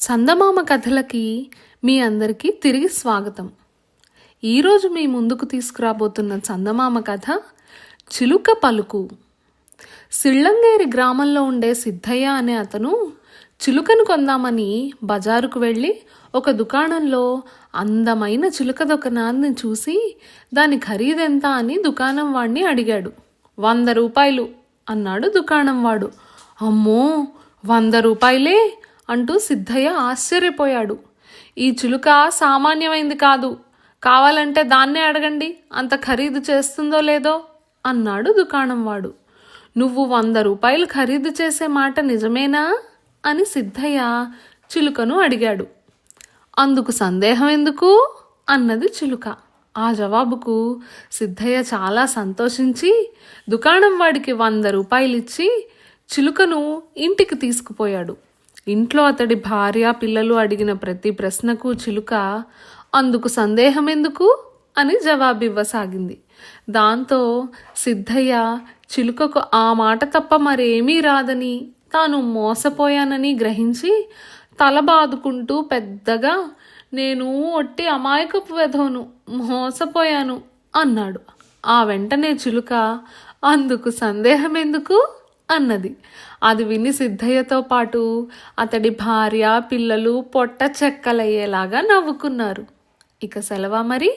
చందమామ కథలకి మీ అందరికీ తిరిగి స్వాగతం. ఈరోజు మీ ముందుకు తీసుకురాబోతున్న చందమామ కథ చిలుక పలుకు. సిళ్ళంగేరి గ్రామంలో ఉండే సిద్ధయ్య అనే అతను చిలుకను కొందామని బజారుకు వెళ్ళి ఒక దుకాణంలో అందమైన చిలుక దుకాణాన్ని చూసి దాని ఖరీదెంత అని దుకాణం వాడిని అడిగాడు. వంద రూపాయలు అన్నాడు దుకాణం వాడు. అమ్మో వంద రూపాయలే? అంటూ సిద్ధయ్య ఆశ్చర్యపోయాడు. ఈ చిలుక సామాన్యమైంది కాదు. కావాలంటే దాన్నే అడగండి. అంత ఖరీదు చేస్తుందో లేదో అన్నాడు దుకాణం వాడు నువ్వు వంద రూపాయలు ఖరీదు చేసే మాట నిజమేనా? అని సిద్ధయ్య చిలుకను అడిగాడు. అందుకు సందేహం ఎందుకు? అన్నది చిలుక. ఆ జవాబుకు సిద్ధయ్య చాలా సంతోషించి దుకాణం వాడికి వంద రూపాయలు ఇచ్చి చిలుకను ఇంటికి తీసుకుపోయాడు. ఇంట్లో అతడి భార్య పిల్లలు అడిగిన ప్రతి ప్రశ్నకు చిలుక అందుకు సందేహం ఎందుకు అని జవాబివ్వసాగింది. దాంతో సిద్ధయ్య చిలుకకు ఆ మాట తప్ప మరేమీ రాదని తాను మోసపోయానని గ్రహించి తల బాదుకుంటూ పెద్దగా నేను ఒట్టి అమాయకపు వెధోను మోసపోయాను అన్నాడు. ఆ వెంటనే చిలుక అందుకు సందేహం ఎందుకు అన్నది. అది విని సిద్ధయ్యతో పాటు అతడి భార్య పిల్లలు పొట్ట చెక్కలయ్యేలాగా నవ్వుకున్నారు. ఇక సెలవా మరి?